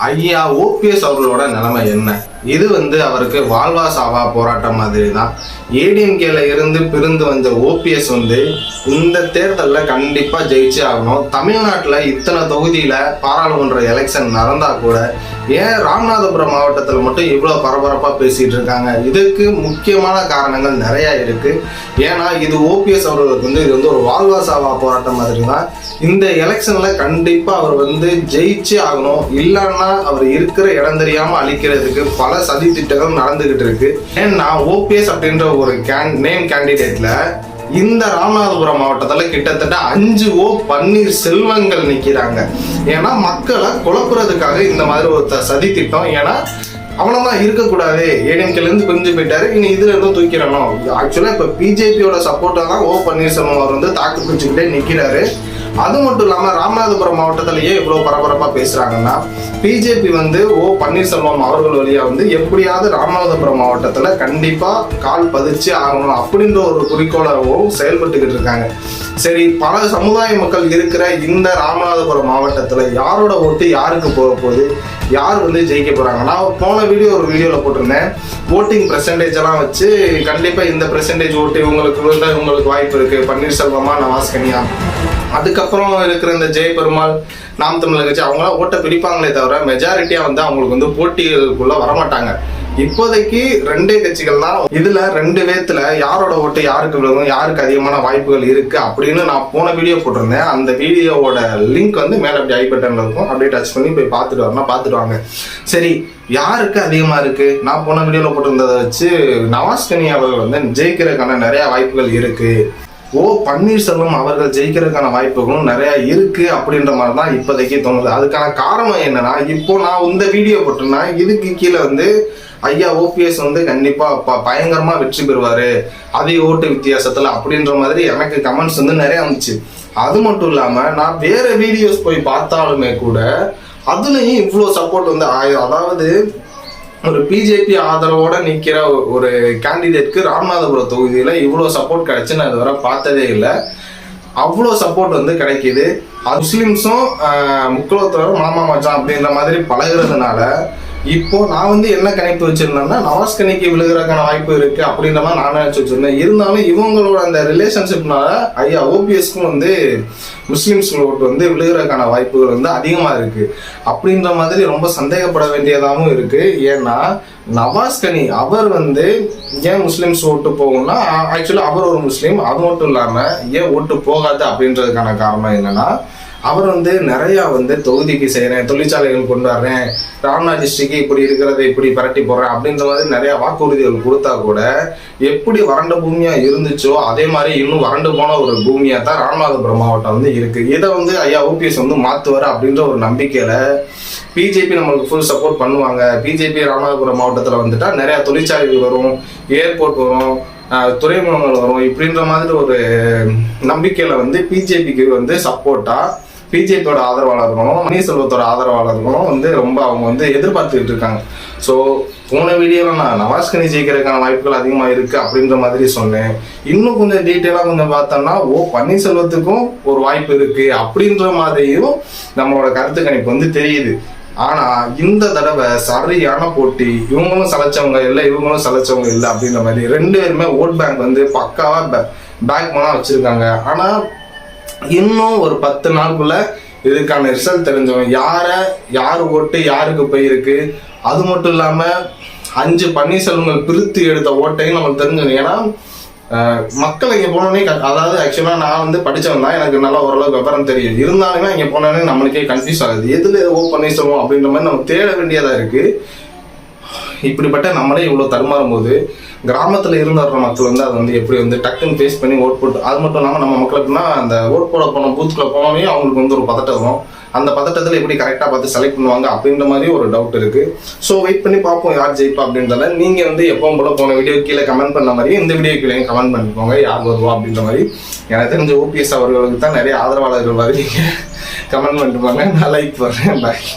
ஐயா ஓபிஎஸ் அவர்களோட நிலைமை என்ன? இது வந்து அவருக்கு வாழ்வா சாவா போராட்டம் மாதிரி தான் ஏடிஎம்கேல இருந்து பிரிந்து வந்த ஓபிஎஸ் வந்து இந்த தேர்தலில் கண்டிப்பாக ஜெயிச்சே ஆகணும். தமிழ்நாட்டில் இத்தனை தொகுதியில் பாராளுமன்ற எலெக்ஷன் நடந்தால் கூட ஏன் ராமநாதபுரம் மாவட்டத்தில் மட்டும் இவ்வளோ பரபரப்பாக பேசிகிட்டு இருக்காங்க? இதுக்கு முக்கியமான காரணங்கள் நிறையா இருக்குது ஏன்னா இது ஓபிஎஸ் அவர்களுக்கு வந்து இது வந்து ஒரு வாழ்வா சாவா போராட்டம் மாதிரி தான் இந்த எலெக்ஷனில் கண்டிப்பாக அவர் வந்து ஜெயிச்சு ஆகணும். இல்லைன்னா அவர் இருக்கிற இடம் தெரியாமல் அழிக்கிறதுக்கு பல சதி திட்டங்கள் இருக்குது இருக்கு. ஏன்னா ஓபிஎஸ் அப்படின்ற ஒரு கேன் நேம் கேண்டிடேட்டில் இந்த ராமநாதபுரம் மாவட்டத்தில் கிட்டத்தட்ட அஞ்சு ஓ பன்னீர் செல்வங்கள் நிற்கிறாங்க ஏன்னா மக்களை குழப்புறதுக்காக இந்த மாதிரி ஒரு சதி திட்டம். ஏன்னா அவ்வளவுதான் இருக்கக்கூடாது. ஏடிஎம்கேலேருந்து பிரிஞ்சு போயிட்டாரு. இனி இதுல இருந்தும் தூக்கிடணும். ஆக்சுவலாக இப்போ பிஜேபியோட சப்போர்ட்டாக தான் ஓ பன்னீர்செல்வம் அவர் வந்து தாக்கு பிடிச்சிக்கிட்டே நிற்கிறாரு அது மட்டும் இல்லாமல் ராமநாதபுரம் மாவட்டத்திலேயே இவ்வளோ பரபரப்பாக பேசுகிறாங்கன்னா பிஜேபி வந்து ஓ பன்னீர்செல்வம் அவர்கள் வழியாக வந்து எப்படியாவது ராமநாதபுரம் மாவட்டத்தில் கண்டிப்பாக கால் பதிச்சு ஆகணும் அப்படின்ற ஒரு குறிக்கோளாகவும் செயல்பட்டுக்கிட்டு இருக்காங்க. சரி பல சமுதாய மக்கள் இருக்கிற இந்த ராமநாதபுரம் மாவட்டத்தில் யாரோட ஓட்டு யாருக்கு போக போகுது? யார் வந்து ஜெயிக்க போகிறாங்க நான் போன வீடியோ ஒரு வீடியோவில் போட்டிருந்தேன். ஓட்டிங் பெர்சன்டேஜ் எல்லாம் வச்சு கண்டிப்பாக இந்த பெர்சன்டேஜ் ஓட்டு இவங்களுக்கு விழுந்தா இவங்களுக்கு வாய்ப்பு இருக்கு. பன்னீர்செல்வமா நவாஸ்கனியா? அதுக்கப்புறம் இருக்கிற இந்த ஜெயபெருமாள் நாம் தமிழர் கட்சி அவங்களாம் ஓட்டை பிரிப்பாங்களே தவிர மெஜாரிட்டியா வந்து அவங்களுக்கு வந்து போட்டிகளுக்குள்ள வரமாட்டாங்க. இப்போதைக்கு ரெண்டே கட்சிகள் தான் இதுல ரெண்டு பேத்துல யாரோட ஓட்டு யாருக்கு விழுகும் யாருக்கு அதிகமான வாய்ப்புகள் இருக்கு அப்படின்னு நான் போன வீடியோ போட்டிருந்தேன். அந்த வீடியோவோட லிங்க் வந்து மேல அப்படி ஐ பட்டன்ல இருக்கும். அப்படியே டச் பண்ணி போய் பார்த்துட்டு வரணும். பார்த்துட்டு வாங்க. சரி யாருக்கு அதிகமா இருக்கு? நான் போன வீடியோல போட்டிருந்ததை வச்சு நவாஸ்கனி அவர்கள் வந்து ஜெயிக்கிறதுக்கான நிறைய வாய்ப்புகள் இருக்கு. ஓ பன்னீர்செல்வம் அவர்கள் ஜெயிக்கிறதுக்கான வாய்ப்புகளும் நிறைய இருக்கு அப்படின்ற மாதிரி தான் இப்போதைக்கு தோணுது. அதுக்கான காரணம் என்னன்னா இப்போ நான் இந்த வீடியோ போட்டேன்னா இதுக்கு கீழே வந்து ஐயா ஓபிஎஸ் வந்து கண்டிப்பா ப- பயங்கரமா வெற்றி பெறுவாரு. அதே ஓட்டு வித்தியாசத்துல அப்படின்ற மாதிரி எனக்கு கமெண்ட்ஸ் வந்து நிறைய வந்துச்சு. அது மட்டும் இல்லாம நான் வேற வீடியோஸ் போய் பார்த்தாலுமே கூட அதுலயும் இவ்வளோ சப்போர்ட் வந்து ஆயி- அதாவது ஒரு பிஜேபி ஆதரவோட நிற்கிற ஒரு கேண்டிடேட்க்கு ராமநாதபுரம் தொகுதியில இவ்வளோ சப்போர்ட் கிடைச்சு நான் இதுவரை பார்த்ததே இல்லை. அவ்வளோ சப்போர்ட் வந்து கிடைக்குது. முஸ்லீம்ஸும் முஸ்லிம்ஸும் மாமா மச்சான் அப்படின்ற மாதிரி பழகுறதுனால இப்போ நான் வந்து என்ன கணிப்பு வச்சிருந்தேன்னா நவாஸ் கணிக்கு விழுகிறதுக்கான வாய்ப்பு இருக்கு அப்படின்ற மாதிரி நான் நினைச்சு வச்சிருந்தேன். இருந்தாலும் இவங்களோட அந்த ரிலேஷன்ஷிப்னால ஐயா ஓபிஎஸ்க்கும் வந்து முஸ்லிம்ஸ் ஓட்டு வந்து விழுகிறதுக்கான வாய்ப்புகள் வந்து அதிகமா இருக்கு. அப்படின்ற மாதிரி ரொம்ப சந்தேகப்பட வேண்டியதாகவும் இருக்கு. ஏன்னா நவாஸ் கனி அவர் வந்து ஏன் முஸ்லிம்ஸ் ஓட்டு போகும்னா ஆக்சுவலாக அவர் ஒரு முஸ்லீம் அது மட்டும் இல்லாமல் ஏன் ஓட்டு போகாது அப்படின்றதுக்கான காரணம் என்னன்னா அவர் வந்து நிறையா வந்து தொகுதிக்கு செய்கிறேன் தொழிற்சாலைகள் கொண்டு வர்றேன் ராம்நாத் டிஸ்ட்ரிக்கு இப்படி இருக்கிறத இப்படி பரட்டி போடுறேன் அப்படின்ற மாதிரி நிறையா வாக்குறுதிகள் கொடுத்தா கூட எப்படி வறண்ட பூமியாக இருந்துச்சோ அதே மாதிரி இன்னும் வறண்டு போன ஒரு பூமியாக தான் ராமநாதபுரம் மாவட்டம் வந்து இருக்குது இதை வந்து ஐயா ஓபிஎஸ் வந்து மாற்றுவார் அப்படின்ற ஒரு நம்பிக்கையில் பிஜேபி நம்மளுக்கு ஃபுல் சப்போர்ட் பண்ணுவாங்க. பிஜேபி ராமநாதபுரம் மாவட்டத்தில் வந்துட்டால் நிறையா தொழிற்சாலைகள் வரும் ஏர்போர்ட் வரும் துறைமுகங்கள் வரும். இப்படின்ற மாதிரி ஒரு நம்பிக்கையில் வந்து பிஜேபிக்கு வந்து சப்போர்ட்டாக பிஜேபியோட ஆதரவாளர்களும் பன்னீர்செல்வத்தோட ஆதரவாளர்களும் வந்து ரொம்ப அவங்க வந்து எதிர்பார்த்துக்கிட்டு இருக்காங்க. ஸோ போன வீடியோவில் நான் நவாஸ்கனி ஜெயிக்கிறதுக்கான வாய்ப்புகள் அதிகமாக இருக்குது அப்படின்ற மாதிரி சொன்னேன். இன்னும் கொஞ்சம் டீட்டெயிலாக கொஞ்சம் பார்த்தோம்னா ஓ பன்னீர்செல்வத்துக்கும் ஒரு வாய்ப்பு இருக்குது அப்படின்ற மாதிரியும் நம்மளோட கருத்து கணிப்பு வந்து தெரியுது. ஆனா இந்த தடவை சரியான போட்டி இவங்களும் சலைச்சவங்க இல்லை இவங்களும் சலைச்சவங்க இல்லை அப்படின்ற மாதிரி ரெண்டு பேருமே ஓட் பேங்க் வந்து பக்காவா பேக் பண்ணா வச்சிருக்காங்க. ஆனா இன்னும் ஒரு பத்து நாளுக்குள்ள இதுக்கான ரிசல்ட் தெரிஞ்சவங்க யாரை யார் ஓட்டு யாருக்கு போயிருக்கு? அது மட்டும் இல்லாமல் அஞ்சு பன்னீர்செல்வங்கள் பிரித்து எடுத்த ஓட்டையும் நமக்கு தெரிஞ்சிடும். ஏன்னா மக்கள் இங்கே போனோடனே க- அதாவது ஆக்சுவலாக நான் வந்து படித்தவன் தான். எனக்கு நல்லா ஓரளவுக்கு விவரம் தெரியும். இருந்தாலுமே அங்கே போனோடனே நம்மளுக்கே கன்ஃபியூஸ் ஆகுது. எதில் ஓ பன்னீர்செல்வம் அப்படின்ற மாதிரி நம்ம தேட வேண்டியதாக இருக்குது இப்படிப்பட்ட நம்மளே இவ்வளோ தடுமாறும் போது கிராமத்தில் இருந்து மக்கள் வந்து அதை வந்து எப்படி வந்து டக்குன்னு ஃபேஸ் பண்ணி ஓட் போட்டு அது மட்டும் இல்லாமல் நம்ம மக்கள் எப்படின்னா அந்த ஓட் போட போன பூத்துக்குள்ள போனவே அவங்களுக்கு வந்து ஒரு பதட்டம் வரும். அந்த பதட்டத்தில் எப்படி கரெக்டாக பார்த்து செலக்ட் பண்ணுவாங்க அப்படின்ற மாதிரி ஒரு டவுட் இருக்கு. ஸோ வெயிட் பண்ணி பார்ப்போம் யார் ஜெயிப்பா அப்படின்றத. நீங்கள் வந்து எப்பவும் போல போன வீடியோ கீழே கமெண்ட் பண்ண மாதிரி இந்த வீடியோ கீழே கமெண்ட் பண்ணிக்கோங்க யார் வருவா அப்படின்ற மாதிரி. எனக்கு தெரிஞ்ச ஓபிஎஸ் அவர்களுக்கு தான் நிறைய ஆதரவாளர்கள் வருவீங்க. கமெண்ட் பண்ணிட்டு போங்க. நான் லைக் பண்ணுறேன் பாய்